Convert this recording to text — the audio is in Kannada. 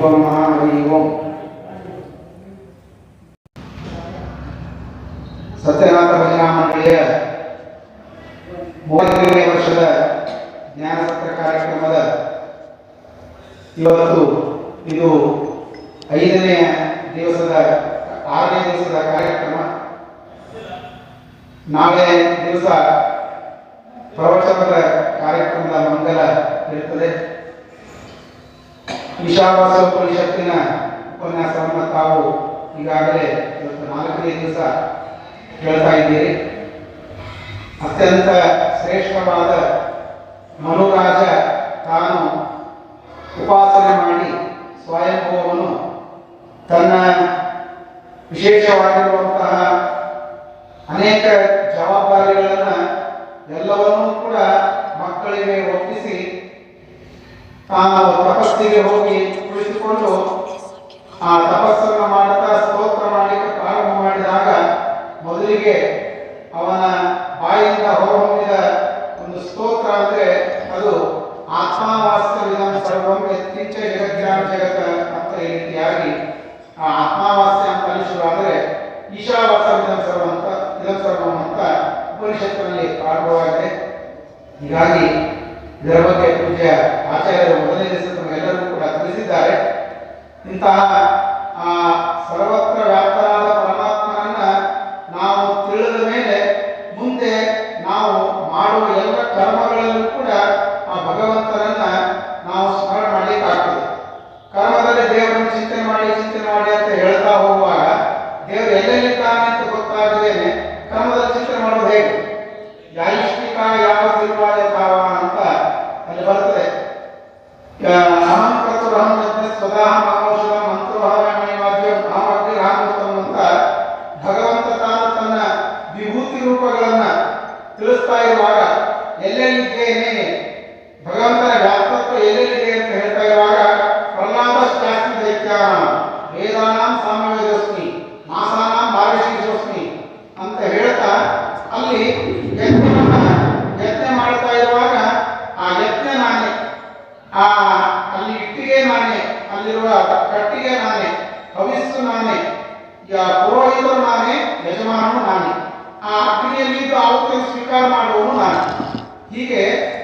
ಓಂ ಸತ್ಯನಾಥ ಭಜನಾ ಮಂಡಳಿಯ ಮೂವತ್ತೇಳನೇ ವರ್ಷದ ಜ್ಞಾನ ಸತ್ರ ಕಾರ್ಯಕ್ರಮದ ಇವತ್ತು ಇದು ಐದನೇ ದಿವಸದ, ಆರನೇ ದಿವಸದ ಕಾರ್ಯಕ್ರಮ. ನಾಳೆ ದಿವಸ ಪ್ರವಚನದ ಕಾರ್ಯಕ್ರಮದ ಮಂಗಲ ಇರುತ್ತದೆ ಈಶಾವಾಸೋಪನಿಷತ್ತಿನ ಉಪನ್ಯಾಸವನ್ನು ತಾವು ಈಗಾಗಲೇ ಇವತ್ತು ನಾಲ್ಕನೇ ದಿವಸ ಹೇಳ್ತಾ ಇದ್ದೀರಿ. ಅತ್ಯಂತ ಶ್ರೇಷ್ಠವಾದ ಮನುರಾಜ ತಾನು ಉಪಾಸನೆ ಮಾಡಿ ಸ್ವಯಂಭವನು. ತನ್ನ ವಿಶೇಷವಾಗಿರುವಂತಹ ಅನೇಕ ಜವಾಬ್ದಾರಿಗಳನ್ನು ತಾನು ತಪಸ್ಸಿಗೆ ಹೋಗಿ ಕುಳಿತುಕೊಂಡು ಆ ತಪಸ್ಸನ್ನು ಮಾಡುತ್ತಾ ಸ್ತೋತ್ರ ಮಾಡಲಿಕ್ಕೆ ಪ್ರಾರಂಭ ಮಾಡಿದಾಗ ಮೊದಲಿಗೆ ಅವನ ಬಾಯಿಂದ ಹೊರಹೊಮ್ಮಿದ ಒಂದು ಸ್ತೋತ್ರ ಅಂದ್ರೆ ಅದು ಆತ್ಮಾವಾಸ್ಯವಿದಂ ಸರ್ವಂ ಯತ್ಕಿಂಚ ಜಗಜ್ಞಾನ ಜಗತ್ತ ಅಂತ ಈ ರೀತಿಯಾಗಿ ಆ ಆತ್ಮಾವಾಸ್ಯ ಅಂತ ಶುರು ಆದರೆ ವಿಧಾನ ಸರ್ವ ಅಂತ ವಿಧಾನ ಸರ್ವಂ ಅಂತ ಉಪನಿಷತ್ತಿನಲ್ಲಿ ಪ್ರಾರಂಭವಾಗಿದೆ. ಹೀಗಾಗಿ ಇದರ ಬಗ್ಗೆ ಪೂಜ್ಯ ಆಚಾರ್ಯರು ಮೊದಲನೇ ದಿವಸ ತಮಗೆಲ್ಲರೂ ಕೂಡ ತಿಳಿಸಿದ್ದಾರೆ. ಇಂತಹ, ಆ, ಸರ್ವತ್ರ ವ್ಯಾಪ್ತನಾದ ಪರಮಾತ್ಮನನ್ನ ನಾವು ತಿಳಿದ ಮೇಲೆ ಮುಂದೆ ನಾವು ಮಾಡುವ ಎಲ್ಲ ಕರ್ಮಗಳಲ್ಲೂ ಕೂಡ ಆ ಭಗವಂತನನ್ನ ನಾವು ಸ್ಮರಣೆ ಮಾಡಲಿಕ್ಕಾಗ್ತದೆ. ಕರ್ಮದಲ್ಲಿ ದೇವರನ್ನು ಚಿಂತನೆ ಮಾಡಿ ಚಿಂತನೆ ಮಾಡಿ ಅಂತ ಹೇಳ್ತಾ ಹೋಗುವಾಗ ದೇವರು ಎಲ್ಲೆಲ್ಲಿದ್ದಾನೆ ಅಂತ ಗೊತ್ತಾಗದೇನೆ ಕರ್ಮದಲ್ಲಿ ಚಿಂತನೆ ಮಾಡೋದು ಹೇಗೆ? ಯಾಯಿಷ್ಠಿಕ ಯಾವ ತಿರುವಾಯ ಭಾವ ಯಜ್ಞ ಸ್ವತಃ ಮಹೌಷಧ ಮಂತ್ರೋಹರಮಣಿ ವಾದ್ಯ ಅಹಮಗ್ನಿ ಅಂತ ಭಗವಂತ ತಾನು ತನ್ನ ವಿಭೂತಿ ರೂಪಗಳನ್ನ ತಿಳಿಸ್ತಾ ಇರುವಾಗ ಎಲ್ಲೆಲ್ಲಿದ್ದೇನೆ ಭಗವಂತನ ವ್ಯಾಪ್ತತ್ವ ಎಲ್ಲೆಲ್ಲಿದೆ ಅಂತ ಹೇಳ್ತಾ ಇರುವಾಗ ಪ್ರಹ್ಲಾದ ಶಾಸ್ತ್ರ ದೈತ್ಯಾನ ಕಟ್ಟಿಗೆ ನಾನೇ ಹವಿಸ್ಸು ನಾನೇ ಪುರೋಹಿತರು ನಾನೇ, ಯಜಮಾನನು ನಾನೇ. ಆ ಅಗ್ನಿಯಲ್ಲಿದ್ದು ಆಹುತಿಯನ್ನು ಸ್ವೀಕಾರ ಮಾಡುವವನು ನಾನು. ಹೀಗೆ